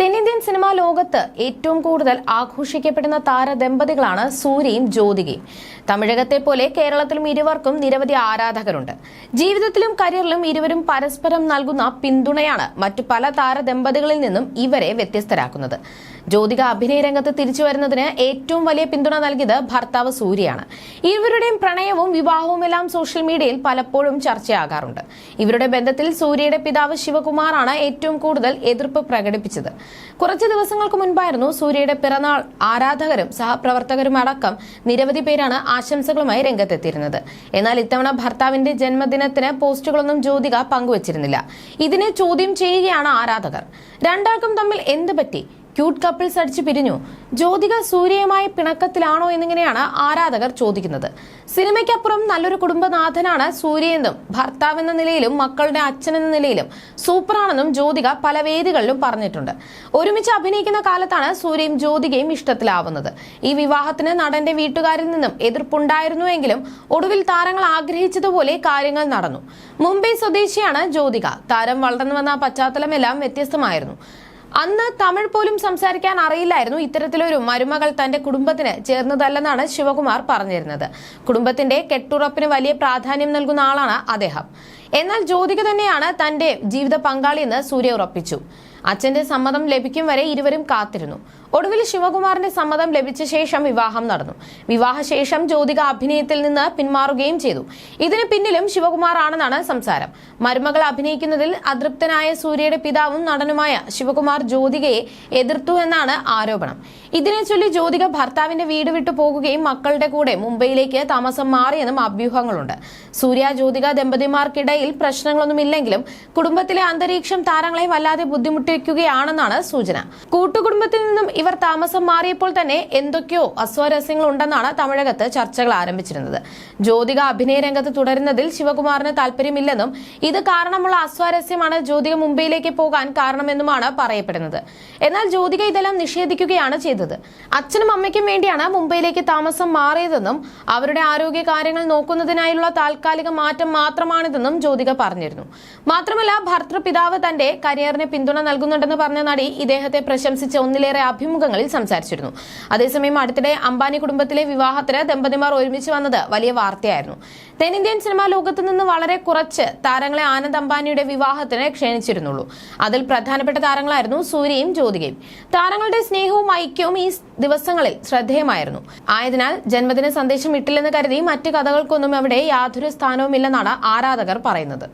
തെന്നിന്ത്യൻ സിനിമാ ലോകത്ത് ഏറ്റവും കൂടുതൽ ആഘോഷിക്കപ്പെടുന്ന താരദമ്പതികളാണ് സൂര്യയും ജ്യോതികയും. തമിഴകത്തെ പോലെ കേരളത്തിലും ഇരുവർക്കും നിരവധി ആരാധകരുണ്ട്. ജീവിതത്തിലും കരിയറിലും ഇരുവരും പരസ്പരം നൽകുന്ന പിന്തുണയാണ് മറ്റു പല താരദമ്പതികളിൽ നിന്നും ഇവരെ വ്യത്യസ്തരാക്കുന്നത്. ജ്യോതിക അഭിനയ രംഗത്ത് തിരിച്ചു വരുന്നതിന് ഏറ്റവും വലിയ പിന്തുണ നൽകിയത് ഭർത്താവ് സൂര്യയാണ്. ഇവരുടെയും പ്രണയവും വിവാഹവുമെല്ലാം സോഷ്യൽ മീഡിയയിൽ പലപ്പോഴും ചർച്ചയാകാറുണ്ട്. ഇവരുടെ ബന്ധത്തിൽ സൂര്യയുടെ പിതാവ് ശിവകുമാറാണ് ഏറ്റവും കൂടുതൽ എതിർപ്പ് പ്രകടിപ്പിച്ചത്. കുറച്ച് ദിവസങ്ങൾക്ക് മുൻപായിരുന്നു സൂര്യയുടെ പിറന്നാൾ ആരാധകരും സഹപ്രവർത്തകരും അടക്കം നിരവധി പേരാണ് ആശംസകളുമായി രംഗത്തെത്തിയിരുന്നത്. എന്നാൽ ഇത്തവണ ഭർത്താവിന്റെ ജന്മദിനത്തിന് പോസ്റ്റുകളൊന്നും ജ്യോതിക പങ്കുവച്ചിരുന്നില്ല. ഇതിനെ ചോദ്യം ചെയ്യുകയാണ് ആരാധകർ. രണ്ടാൾക്കും തമ്മിൽ എന്ത് പറ്റി? ക്യൂട്ട് കപ്പിൾസ് അടിച്ച് പിരിഞ്ഞു. ജ്യോതിക സൂര്യയുമായി പിണക്കത്തിലാണോ എന്നിങ്ങനെയാണ് ആരാധകർ ചോദിക്കുന്നത്. സിനിമയ്ക്കപ്പുറം നല്ലൊരു കുടുംബനാഥനാണ് സൂര്യയെന്നും ഭർത്താവ് എന്ന നിലയിലും മക്കളുടെ അച്ഛൻ എന്ന നിലയിലും സൂപ്പറാണെന്നും ജ്യോതിക പല വേദികളിലും പറഞ്ഞിട്ടുണ്ട്. ഒരുമിച്ച് അഭിനയിക്കുന്ന കാലത്താണ് സൂര്യയും ജ്യോതികയും ഇഷ്ടത്തിലാവുന്നത്. ഈ വിവാഹത്തിന് നടന്റെ വീട്ടുകാരിൽ നിന്നും എതിർപ്പുണ്ടായിരുന്നുവെങ്കിലും ഒടുവിൽ താരങ്ങൾ ആഗ്രഹിച്ചതുപോലെ കാര്യങ്ങൾ നടന്നു. മുംബൈ സ്വദേശിയാണ് ജ്യോതിക. താരം വളർന്നു വന്ന പശ്ചാത്തലമെല്ലാം വ്യത്യസ്തമായിരുന്നു. അന്ന് തമിഴ് പോലും സംസാരിക്കാൻ അറിയില്ലായിരുന്നു ഇത്തരത്തിലൊരു മരുമകൾ തന്റെ കുടുംബത്തിന് ചേർന്നതല്ലെന്നാണ് ശിവകുമാർ പറഞ്ഞിരുന്നത്. കുടുംബത്തിന്റെ കെട്ടുറപ്പിന് വലിയ പ്രാധാന്യം നൽകുന്ന ആളാണ് അദ്ദേഹം. എന്നാൽ ജ്യോതിക തന്നെയാണ് തന്റെ ജീവിത പങ്കാളിയെന്ന് സൂര്യ ഉറപ്പിച്ചു. അച്ഛന്റെ സമ്മതം ലഭിക്കും വരെ ഇരുവരും കാത്തിരുന്നു. ഒടുവിൽ ശിവകുമാറിന്റെ സമ്മതം ലഭിച്ച ശേഷം വിവാഹം നടന്നു. വിവാഹശേഷം ജ്യോതിക അഭിനയത്തിൽ നിന്ന് പിന്മാറുകയും ചെയ്തു. ഇതിന് പിന്നിലും ശിവകുമാർ ആണെന്നാണ് സംസാരം. മരുമകൾ അഭിനയിക്കുന്നതിൽ അതൃപ്തനായ സൂര്യയുടെ പിതാവും നടനുമായ ശിവകുമാർ ജ്യോതികയെ എതിർത്തു എന്നാണ് ആരോപണം. ഇതിനെ ചൊല്ലി ജ്യോതിക ഭർത്താവിന്റെ വീട് വിട്ടു പോകുകയും മക്കളുടെ കൂടെ മുംബൈയിലേക്ക് താമസം മാറിയെന്നും അഭ്യൂഹങ്ങളുണ്ട്. സൂര്യ ജ്യോതിക ദമ്പതിമാർക്കിടയിൽ പ്രശ്നങ്ങളൊന്നുമില്ലെങ്കിലും കുടുംബത്തിലെ അന്തരീക്ഷം താരങ്ങളെ വല്ലാതെ ബുദ്ധിമുട്ടിക്കുകയാണെന്നാണ് സൂചന. കൂട്ടുകുടുംബത്തിൽ നിന്നും ഇവർ താമസം മാറിയപ്പോൾ തന്നെ എന്തൊക്കെയോ അസ്വാരസ്യങ്ങൾ ഉണ്ടെന്നാണ് തമിഴകത്ത് ചർച്ചകൾ ആരംഭിച്ചിരുന്നത്. ജ്യോതിക അഭിനയ രംഗത്ത് തുടരുന്നതിൽ ശിവകുമാറിന് താല്പര്യമില്ലെന്നും ഇത് കാരണമുള്ള അസ്വാരസ്യമാണ് ജ്യോതിക മുംബൈയിലേക്ക് പോകാൻ കാരണമെന്നുമാണ് പറയപ്പെടുന്നത്. എന്നാൽ ജ്യോതിക ഇതെല്ലാം നിഷേധിക്കുകയാണ് ചെയ്തത്. അച്ഛനും അമ്മയ്ക്കും വേണ്ടിയാണ് മുംബൈയിലേക്ക് താമസം മാറിയതെന്നും അവരുടെ ആരോഗ്യ കാര്യങ്ങൾ നോക്കുന്നതിനായുള്ള താൽക്കാലിക മാറ്റം മാത്രമാണിതെന്നും ജ്യോതിക പറഞ്ഞിരുന്നു. മാത്രമല്ല ഭർത്തൃപിതാവ് തന്റെ കരിയറിന് പിന്തുണ നൽകുന്നുണ്ടെന്ന് പറഞ്ഞ നടി ഇദ്ദേഹത്തെ പ്രശംസിച്ച ഒന്നിലേറെ അഭിമുഖങ്ങളിൽ സംസാരിച്ചിരുന്നു. അതേസമയം അടുത്തിടെ അംബാനി കുടുംബത്തിലെ വിവാഹത്തിന് ദമ്പതിമാർ ഒരുമിച്ച് വന്നത് വലിയ വാർത്തയായിരുന്നു. തെന്നിന്ത്യൻ സിനിമാ ലോകത്ത് നിന്ന് വളരെ കുറച്ച് താരങ്ങളെ ആനന്ദ് അംബാനിയുടെ വിവാഹത്തിന് ക്ഷണിച്ചിരുന്നുള്ളൂ. അതിൽ പ്രധാനപ്പെട്ട താരങ്ങളായിരുന്നു സൂര്യയും ജ്യോതികയും. താരങ്ങളുടെ സ്നേഹവും ഐക്യവും ഈ ദിവസങ്ങളിൽ ശ്രദ്ധേയമായിരുന്നു. ആയതിനാൽ ജന്മദിന സന്ദേശം ഇട്ടില്ലെന്ന് കരുതി മറ്റ് കഥകൾക്കൊന്നും അവിടെ യാതൊരു സ്ഥാനവുമില്ലെന്നാണ് ആരാധകർ പറയുന്നത്.